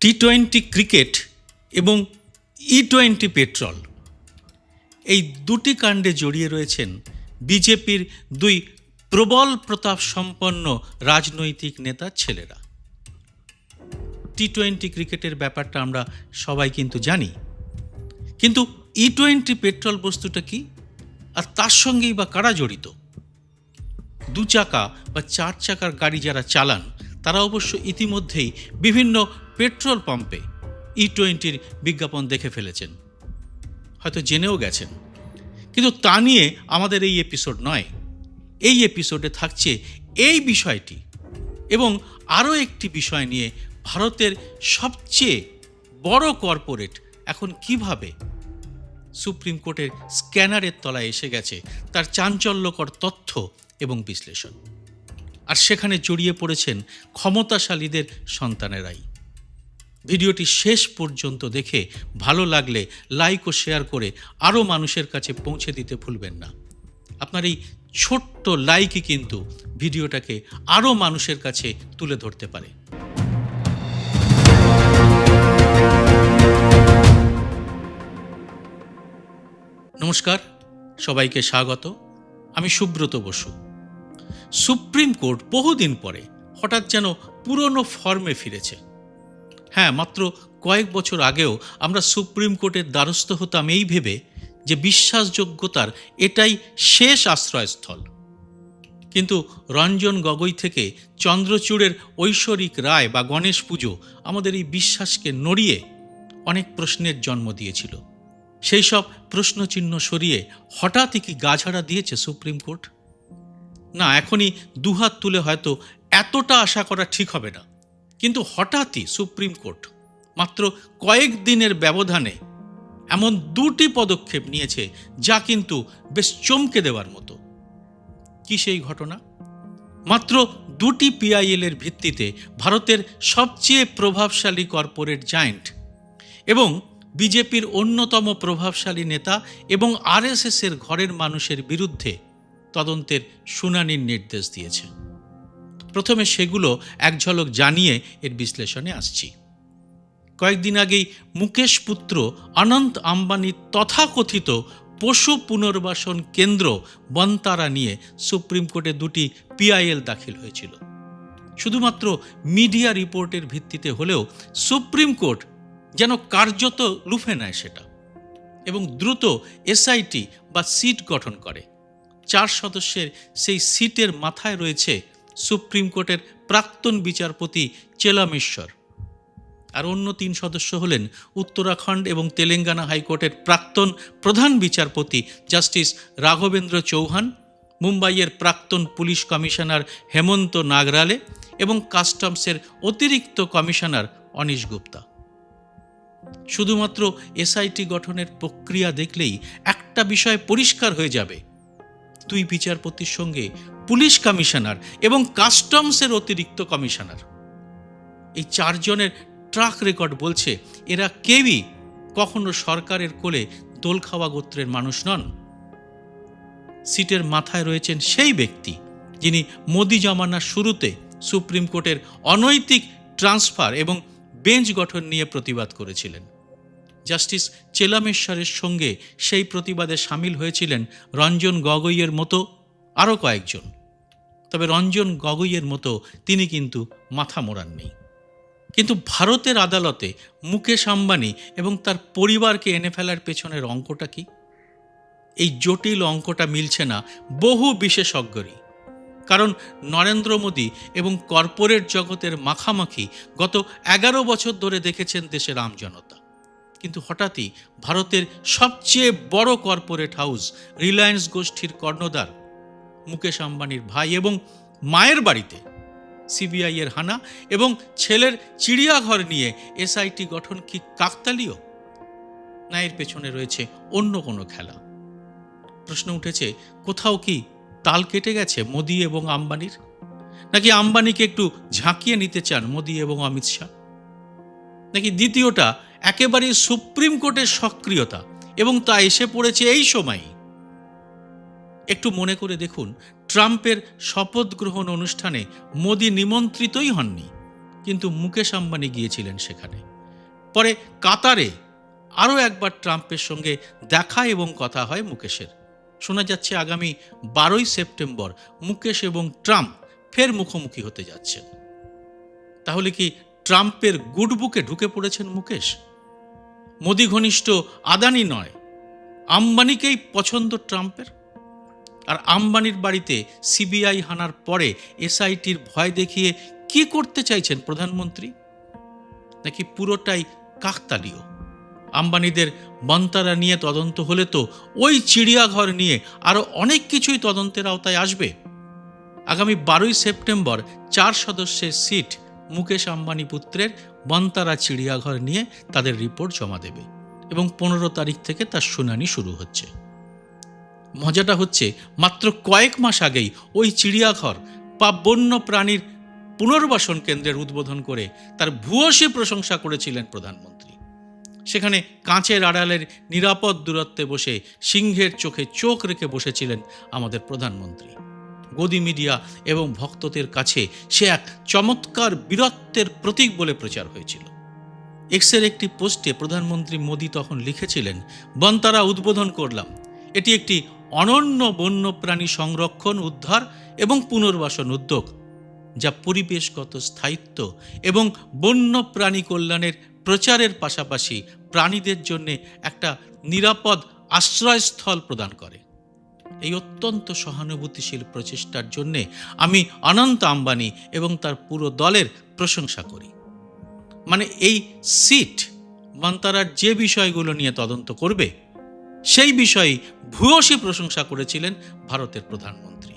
T twenty cricket এবং ই twenty petrol. এই দুটি কাণ্ডে জড়িয়ে রয়েছেন বিজেপির দুই প্রবল প্রতাপ সম্পন্ন রাজনৈতিক নেতার ছেলেরা। টি টোয়েন্টি ক্রিকেটের ব্যাপারটা আমরা সবাই কিন্তু জানি। কিন্তু ই টোয়েন্টি পেট্রোল বস্তুটা কি? আর তার সঙ্গেই বা কারা জড়িত? দু চাকা বা চার চাকার গাড়ি যারা চালান তারা অবশ্য ইতিমধ্যেই বিভিন্ন পেট্রোল পাম্পে ই টোয়েন্টির বিজ্ঞাপন দেখে ফেলেছেন। হয়তো জেনেও গেছেন। কিন্তু তা নিয়ে আমাদের এই এপিসোড নয়। এই এপিসোডে থাকছে এই বিষয়টি এবং আরও একটি বিষয় নিয়ে ভারতের সবচেয়ে বড় কর্পোরেট এখন কীভাবে সুপ্রিম কোর্টের স্ক্যানারের তলায় এসে গেছে, তার চাঞ্চল্যকর তথ্য এবং বিশ্লেষণ। সেখানে জড়িয়ে পড়েছেন ক্ষমতাশালীদের সন্তানেরাই। ভিডিওটি শেষ পর্যন্ত দেখে ভালো লাগলে লাইক ও শেয়ার করে আরও মানুষের কাছে পৌঁছে দিতে ভুলবেন না। আপনার এই ছোট্ট লাইকই কিন্তু ভিডিওটাকে আরও মানুষের কাছে তুলে ধরতে পারে। নমস্কার, সবাইকে স্বাগত। আমি সুব্রত বসু। সুপ্রিম কোর্ট বহুদিন পরে হঠাৎ যেন পুরনো ফর্মে ফিরেছে। হ্যাঁ মাত্র কয়েক বছর আগেও আমরা সুপ্রিম কোর্টের দ্বারস্থ হতাম এই ভেবে যে বিশ্বাসযোগ্যতার এটাই শেষ আশ্রয়স্থল। কিন্তু রঞ্জন গগৈ থেকে চন্দ্রচূড়ের ঐশ্বরিক রায় বা গণেশ পুজো আমাদের এই বিশ্বাসকে নড়িয়ে অনেক প্রশ্নের জন্ম দিয়েছিল। সেই সব প্রশ্নচিহ্ন সরিয়ে হঠাৎই কি গাঝাড়া দিয়েছে সুপ্রিম কোর্ট? না, এখনই দুহাত তুলে হয়তো এতটা আশা করা ঠিক হবে না। কিন্তু হঠাৎই সুপ্রিম কোর্ট মাত্র কয়েক দিনের ব্যবধানে এমন দুটি পদক্ষেপ নিয়েছে যা কিন্তু বেশ চমকে দেওয়ার মতো। কি সেই ঘটনা? মাত্র দুটি পিআইএল এর ভিত্তিতে ভারতের সবচেয়ে প্রভাবশালী কর্পোরেট জায়েন্ট এবং বিজেপির অন্যতম প্রভাবশালী নেতা এবং আরএসএস এর ঘরের মানুষের বিরুদ্ধে তদন্তের শুনানির নির্দেশ দিয়েছে। প্রথমে সেগুলো এক ঝলক জানিয়ে এর বিশ্লেষণে আসছি। কয়েকদিন আগেই মুকেশ পুত্র অনন্ত আম্বানির তথাকথিত পশু পুনর্বাসন কেন্দ্র বন্তারা নিয়ে সুপ্রিম কোর্টে দুটি পিআইএল দাখিল হয়েছিল। শুধুমাত্র মিডিয়া রিপোর্টের ভিত্তিতে হলেও সুপ্রিম কোর্ট যেন কার্যত লুফে নেয় সেটা এবং দ্রুত এসআইটি বা সিট গঠন করে। চার সদস্যের সেই সিটের মাথায় রয়েছে সুপ্রিম কোর্টের প্রাক্তন বিচারপতি চেলামেশ্বর। আর অন্য তিন সদস্য হলেন উত্তরাখণ্ড এবং তেলেঙ্গানা হাইকোর্টের প্রাক্তন প্রধান বিচারপতি জাস্টিস রাঘবেন্দ্র চৌহান, মুম্বাইয়ের প্রাক্তন পুলিশ কমিশনার হেমন্ত নাগরালে এবং কাস্টমসের অতিরিক্ত কমিশনার অনিশ গুপ্তা। শুধুমাত্র এসআইটি গঠনের প্রক্রিয়া দেখলেই একটা বিষয় পরিষ্কার হয়ে যাবে। দুই বিচারপতির সঙ্গে পুলিশ কমিশনার এবং কাস্টমসের অতিরিক্ত কমিশনার। এই চারজনের ট্রাক রেকর্ড বলছে, এরা কেউই কখনো সরকারের কোলে দোল খাওয়া গোত্রের মানুষ নন। সিটের মাথায় রয়েছেন সেই ব্যক্তি, যিনি মোদি জমানার শুরুতে সুপ্রিম কোর্টের অনৈতিক ট্রান্সফার এবং বেঞ্চ গঠন নিয়ে প্রতিবাদ করেছিলেন। জাস্টিস চেলামেশ্বরের সঙ্গে সেই প্রতিবাদে সামিল হয়েছিলেন রঞ্জন গগৈয়ের মতো আরও কয়েকজন। তবে রঞ্জন গগৈয়ের মতো তিনি কিন্তু মাথা মোড়াননি। কিন্তু ভারতের আদালতে মুকেশ আম্বানি এবং তার পরিবারকে এনে ফেলার পেছনের অঙ্কটা কি? এই জটিল অঙ্কটা মিলছে না বহু বিশেষজ্ঞরই। কারণ নরেন্দ্র মোদী এবং কর্পোরেট জগতের মাখামাখি গত এগারো বছর ধরে দেখেছেন দেশের আমজনতা। কিন্তু হঠাৎই ভারতের সবচেয়ে বড় কর্পোরেট হাউস রিলায়েন্স গোষ্ঠীর কর্ণধার মুকেশ আম্বানির ভাই এবং মায়ের বাড়িতে সিবিআই এর হানা এবং ছেলের চিড়িয়াঘর নিয়ে এসআইটি গঠন কি কাকতালীয়? না এর পেছনে রয়েছে অন্য কোনো খেলা। প্রশ্ন উঠেছে, কোথাও কি তাল কেটে গেছে মোদি এবং আম্বানির? নাকি আম্বানিকে একটু ঝাঁকিয়ে নিতে চান মোদি এবং অমিত শাহ? নাকি দ্বিতীয়টা একেবারে সুপ্রিম কোর্টের সক্রিয়তা এবং তা এসে পড়েছে এই সময়ই একটু মনে করে দেখুন, ট্রাম্পের শপথ গ্রহণ অনুষ্ঠানে মোদি নিমন্ত্রিতই হননি, কিন্তু মুকেশ আম্বানি গিয়েছিলেন সেখানে। পরে কাতারে আরও একবার ট্রাম্পের সঙ্গে দেখা এবং কথা হয় মুকেশের। শোনা যাচ্ছে আগামী বারোই সেপ্টেম্বর মুকেশ এবং ট্রাম্প ফের মুখোমুখি হতে যাচ্ছেন। তাহলে কি ট্রাম্পের গুড বুকে ঢুকে পড়েছেন মুকেশ? মোদি ঘনিষ্ঠ আদানি নয়, আম্বানিকেই পছন্দ ট্রাম্পের। আর আম্বানির বাড়িতে সিবিআই হানার পরে এসআইটির ভয় দেখিয়ে কি করতে চাইছেন প্রধানমন্ত্রী? নাকি পুরোটাই কাকতালীয়? আম্বানিদের মন্তারা নিয়ে তদন্ত হলে তো ওই চিড়িয়াঘর নিয়ে আরও অনেক কিছুই তদন্তের আওতায় আসবে। আগামী বারোই সেপ্টেম্বর চার সদস্যের সিট মুকেশ আম্বানি পুত্রের বন্তারা চিড়িয়াঘর নিয়ে তাদের রিপোর্ট জমা দেবে এবং পনেরো তারিখ থেকে তার শুনানি শুরু হচ্ছে। মজাটা হচ্ছে, মাত্র কয়েক মাস আগেই ওই চিড়িয়াঘর বা বন্য প্রাণীর পুনর্বাসন কেন্দ্রের উদ্বোধন করে তার ভূয়সী প্রশংসা করেছিলেন প্রধানমন্ত্রী। সেখানে কাঁচের আড়ালের নিরাপদ দূরত্বে বসে সিংহের চোখে চোখ রেখে বসেছিলেন আমাদের প্রধানমন্ত্রী। গদি মিডিয়া এবং ভক্তদের কাছে সে এক চমৎকার বীরত্বের প্রতীক বলে প্রচার হয়েছিল। এক্সের একটি পোস্টে প্রধানমন্ত্রী মোদী তখন লিখেছিলেন, বন্তারা উদ্বোধন করলাম। এটি একটি অনন্য বন্যপ্রাণী সংরক্ষণ, উদ্ধার এবং পুনর্বাসন উদ্যোগ, যা পরিবেশগত স্থায়িত্ব এবং বন্য প্রাণী কল্যাণের প্রচারের পাশাপাশি প্রাণীদের জন্য একটা নিরাপদ আশ্রয়স্থল প্রদান করে। এই অত্যন্ত সহানুভূতিশীল প্রচেষ্টার জন্যে আমি অনন্ত আম্বানি এবং তার পুরো দলের প্রশংসা করি। মানে এই সিট মন্তারার যে বিষয়গুলো নিয়ে তদন্ত করবে, সেই বিষয়ে ভূয়সী প্রশংসা করেছিলেন ভারতের প্রধানমন্ত্রী।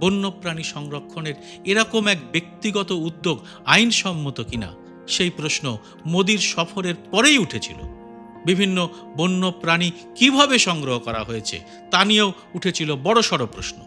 বন্যপ্রাণী সংরক্ষণের এরকম এক ব্যক্তিগত উদ্যোগ আইনসম্মত কিনা, সেই প্রশ্ন মোদির সফরের পরেই উঠেছিল। বিভিন্ন বন্য প্রাণী কীভাবে সংগ্রহ করা হয়েছে তা নিয়েও উঠেছিল বড়সড় প্রশ্ন।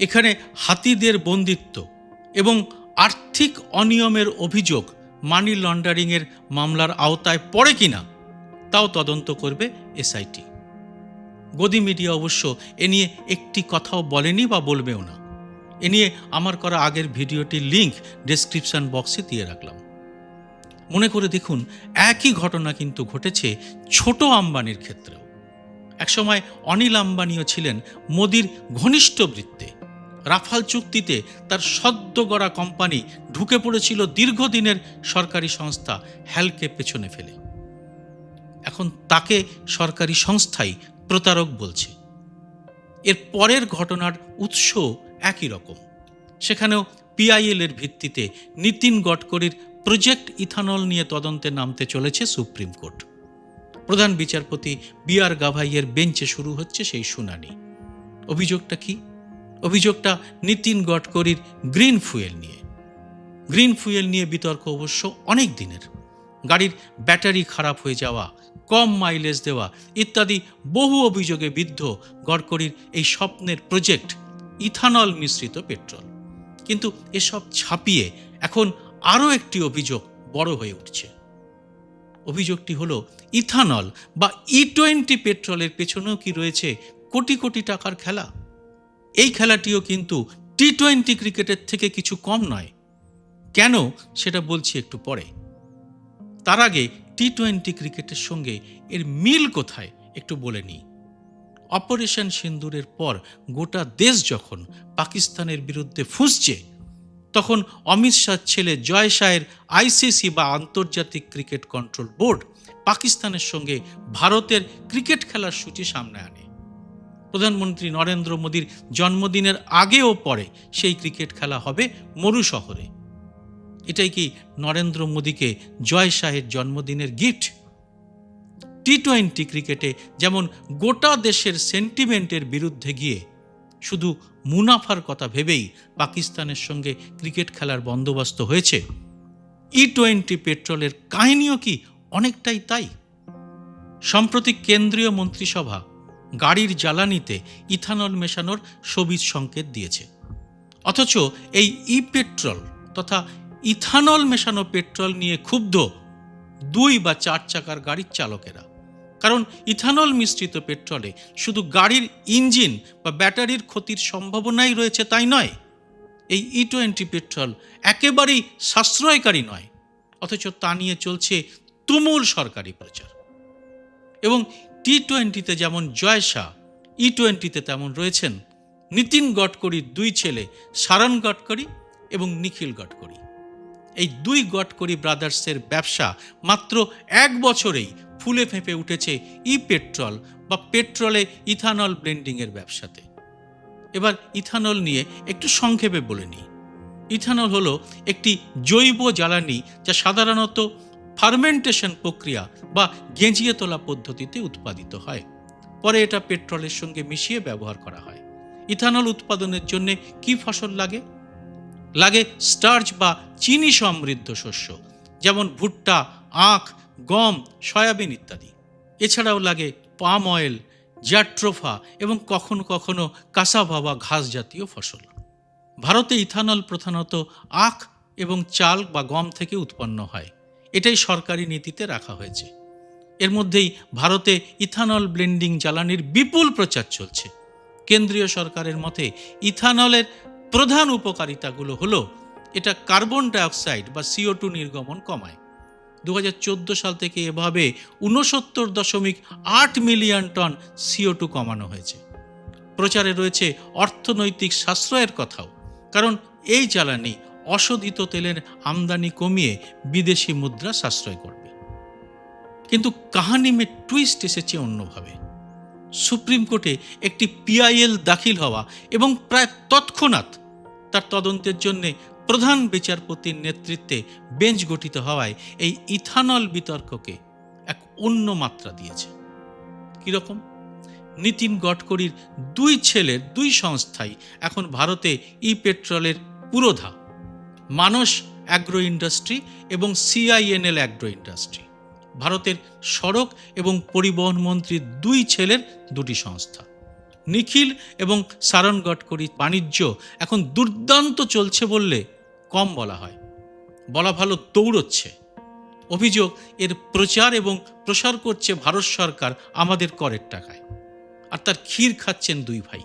এখানে হাতিদের বন্দিত্ব এবং আর্থিক অনিয়মের অভিযোগ মানি লন্ডারিংয়ের মামলার আওতায় পড়ে কিনা তাও তদন্ত করবে এসআইটি। গদি মিডিয়া অবশ্য এ নিয়ে একটি কথাও বলেনি বা বলবেও না। এ নিয়ে আমার করা আগের ভিডিওটির লিংক ডেসক্রিপশন বক্সে দিয়ে রাখলাম। মনে করে দেখুন, একই ঘটনা কিন্তু ঘটেছে ছোট আম্বানির ক্ষেত্রেও। একসময় অনিল আম্বানিও ছিলেন মোদির ঘনিষ্ঠ বৃত্তে। রাফাল চুক্তিতে তার সদ্য গড়া কোম্পানি ঢুকে পড়েছিল দীর্ঘদিনের সরকারি সংস্থা হ্যালকে পেছনে ফেলে। এখন তাকে সরকারি সংস্থাই প্রতারক বলছে। এর পরের ঘটনার উৎস একই রকম। সেখানেও পিআইএল এর ভিত্তিতে নীতিন গডকরির প্রজেক্ট ইথানল নিয়ে তদন্তে নামতে চলেছে সুপ্রিম কোর্ট। প্রধান বিচারপতি বি আর গাভাইয়ের বেঞ্চে শুরু হচ্ছে সেই শুনানি। অভিযোগটা কি? অভিযোগটা নীতিন গডকরির গ্রিন ফুয়েল নিয়ে। গ্রিন ফুয়েল নিয়ে বিতর্ক অবশ্য অনেক দিনের। গাড়ির ব্যাটারি খারাপ হয়ে যাওয়া, কম মাইলেজ দেওয়া ইত্যাদি বহু অভিযোগে বিদ্ধ গডকরির এই স্বপ্নের প্রজেক্ট ইথানল মিশ্রিত পেট্রোল। কিন্তু এসব ছাপিয়ে এখন আরও একটি অভিযোগ বড় হয়ে উঠছে। অভিযোগটি হলো, ইথানল বা ই টোয়েন্টি পেট্রোলের পেছনেও কি রয়েছে কোটি কোটি টাকার খেলা? এই খেলাটিও কিন্তু টি টোয়েন্টি ক্রিকেটের থেকে কিছু কম নয়। কেন সেটা বলছি একটু পরে। তার আগে টি টোয়েন্টি ক্রিকেটের সঙ্গে এর মিল কোথায় একটু বলে নিই। অপারেশন সিন্দুরের পর গোটা দেশ যখন পাকিস্তানের বিরুদ্ধে ফুঁসছে তখন অমিত শাহ ছেলে জয় শাহের আইসিসি বা আন্তর্জাতিক ক্রিকেট কন্ট্রোল বোর্ড পাকিস্তানের সঙ্গে ভারতের ক্রিকেট খেলার সূচি সামনে আনে। প্রধানমন্ত্রী নরেন্দ্র মোদীর জন্মদিনের আগে ও পরে সেই ক্রিকেট খেলা হবে মরু শহরে। এটাই কি নরেন্দ্র মোদীকে জয় শাহের জন্মদিনের গিফট? টি টোয়েন্টি ক্রিকেটে যেমন গোটা দেশের সেন্টিমেন্টের বিরুদ্ধে গিয়ে শুধু মুনাফার কথা ভেবেই পাকিস্তানের সঙ্গে ক্রিকেট খেলার বন্দোবস্ত হয়েছে। ই টোয়েন্টি পেট্রোলের কাহিনীও কি অনেকটাই তাই? সম্প্রতি কেন্দ্রীয় মন্ত্রিসভা গাড়ির জ্বালানিতে ইথানল মেশানোর সবিজ সংকেত দিয়েছে। অথচ এই ই পেট্রোল তথা ইথানল মেশানো পেট্রোল নিয়ে ক্ষুব্ধ দুই বা চার চাকার গাড়ির চালকেরা। কারণ ইথানল মিশ্রিত পেট্রোলে শুধু গাড়ির ইঞ্জিন বা ব্যাটারির ক্ষতির সম্ভাবনাই রয়েছে তাই নয়। এই ই টোয়েন্টি পেট্রোল একেবারেই সাশ্রয়কারী নয়, অথচ তা নিয়ে চলছে তুমুল সরকারি প্রচার। এবং টি টোয়েন্টিতে যেমন জয় শাহ ই টোয়েন্টিতে তেমন রয়েছেন নীতিন গডকরির দুই ছেলে সারণ গডকরি এবং নিখিল গডকরি। এই দুই গডকরি ব্রাদার্সের ব্যবসা মাত্র এক বছরেই ফুলে ফেঁপে উঠেছে ই পেট্রোল বা পেট্রোলে ইথানল ব্লেন্ডিংয়ের ব্যবসাতে। এবার ইথানল নিয়ে একটু সংক্ষেপে বলে নিই। ইথানল হলো একটি জৈব জ্বালানি যা সাধারণত ফার্মেন্টেশন প্রক্রিয়া বা গেঁজিয়ে তোলা পদ্ধতিতে উৎপাদিত হয়। পরে এটা পেট্রোলের সঙ্গে মিশিয়ে ব্যবহার করা হয়। ইথানল উৎপাদনের জন্য কি ফসল লাগে? লাগে স্টার্চ বা চিনি সমৃদ্ধ শস্য, যেমন ভুট্টা, আখ গম, সয়াবিন ইত্যাদি। এছাড়াও লাগে পাম অয়েল জ্যাট্রোফা এবং কখনো কখনো কাসাভা বা ঘাস জাতীয় ফসল। ভারতে ইথানল প্রধানত আখ এবং চাল বা গম থেকে উৎপন্ন হয়। এটাই সরকারি নীতিতে রাখা হয়েছে। এর মধ্যেই ভারতে ইথানল ব্লেন্ডিং জ্বালানির বিপুল প্রচার চলছে। কেন্দ্রীয় সরকারের মতে ইথানলের প্রধান উপকারিতাগুলো হলো, এটা কার্বন ডাইঅক্সাইড বা সিও টু নির্গমন কমায়। দু হাজার চোদ্দ সাল থেকে এভাবে ঊনসত্তর দশমিক আট মিলিয়ন টন সিও টু কমানো হয়েছে। প্রচারে রয়েছে অর্থনৈতিক সাশ্রয়ের কথাও, কারণ এই জ্বালানি অশোধিত তেলের আমদানি কমিয়ে বিদেশি মুদ্রা সাশ্রয় করবে। কিন্তু কাহানি মে টুইস্ট এসেছে অন্যভাবে। সুপ্রিম কোর্টে একটি পিআইএল দাখিল হওয়া এবং প্রায় তৎক্ষণাৎ তার তদন্তের জন্যে প্রধান বিচারপতির নেতৃত্বে বেঞ্চ গঠিত হওয়ায় এই ইথানল বিতর্ককে এক অন্য মাত্রা দিয়েছে। কীরকম নীতিন গডকরির দুই ছেলের দুই সংস্থাই এখন ভারতে ই পেট্রোলের পুরোধা। মানস অ্যাগ্রো ইন্ডাস্ট্রি এবং সিআইএনএল অ্যাগ্রো ইন্ডাস্ট্রি। ভারতের সড়ক এবং পরিবহন মন্ত্রীর দুই ছেলের দুটি সংস্থা। নিখিল এবং সারণ গডকরি বাণিজ্য এখন দুর্দান্ত চলছে বললে কম বলা হয়। বলা ভালো দৌড়চ্ছে। অভিযোগ, এর প্রচার এবং প্রসার করছে ভারত সরকার আমাদের করের টাকায়। আর তার ক্ষীর খাচ্ছেন দুই ভাই।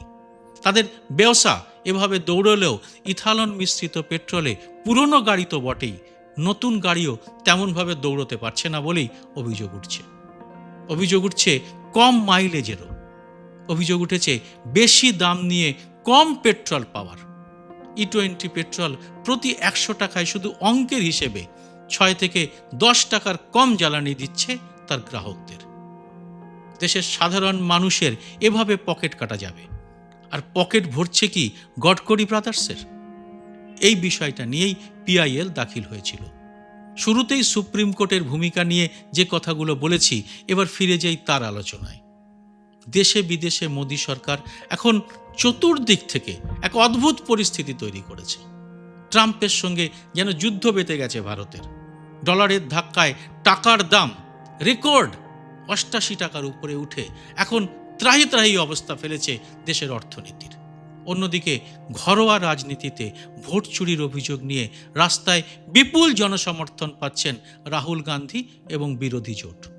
তাদের ব্যবসা এভাবে দৌড়লেও ইথালন মিশ্রিত পেট্রোলে পুরনো গাড়ি তো বটেই, নতুন গাড়িও তেমনভাবে দৌড়তে পারছে না বলেই অভিযোগ উঠছে। অভিযোগ উঠছে কম মাইলেজেরও। অভিযোগ উঠেছে বেশি দাম নিয়ে কম পেট্রোল পাওয়ার। ই টোয়েন্টি পেট্রোল প্রতি একশো টাকায় শুধু অঙ্কের হিসেবে ছয় থেকে দশ টাকার কম জ্বালানি দিচ্ছে তার গ্রাহকদের। দেশের সাধারণ মানুষের এভাবে পকেট কাটা যাবে। আর পকেট ভরছে কি গডকরি ব্রাদার্সের? এই বিষয়টা নিয়েই পিআইএল দাখিল হয়েছিল। শুরুতেই সুপ্রিম কোর্টের ভূমিকা নিয়ে যে কথাগুলো বলেছি, এবার ফিরে যাই তার আলোচনায়। দেশে বিদেশে মোদী সরকার এখন চতুর্দিক থেকে এক অদ্ভুত পরিস্থিতি তৈরি করেছে। ট্রাম্পের সঙ্গে যেন যুদ্ধ বেঁধে গেছে ভারতের। ডলারের ধাক্কায় টাকার দাম রেকর্ড অষ্টাশি টাকার উপরে উঠে এখন ত্রাহি ত্রাহি অবস্থা ফেলেছে দেশের অর্থনীতির। অন্যদিকে ঘরোয়া রাজনীতিতে ভোট চুরির অভিযোগ নিয়ে রাস্তায় বিপুল জনসমর্থন পাচ্ছেন রাহুল গান্ধী এবং বিরোধী জোট।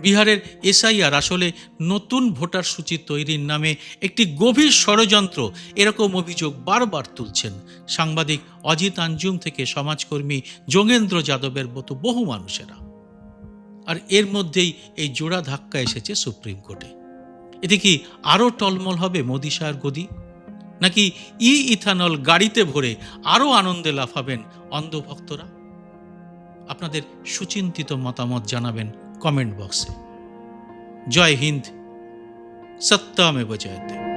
বিহারের এসআইআর আসলে নতুন ভোটার সূচি তৈরির নামে একটি গভীর ষড়যন্ত্র, এরকম অভিযোগ বারবার তুলছেন। সাংবাদিক অজিত আঞ্জুম থেকে সমাজকর্মী যোগেন্দ্র যাদবের মতো বহু মানুষেরা। আর এর মধ্যেই এই জোড়া ধাক্কা এসেছে সুপ্রিম কোর্টে। এতে কি আরও টলমল হবে মোদি শাহর গদি? নাকি ই ইথানল গাড়িতে ভরে আরও আনন্দে লাফাবেন অন্ধভক্তরা? আপনাদের সুচিন্তিত মতামত জানাবেন कमेंट बॉक्स से। जय हिंद। सत्ता में बजाते।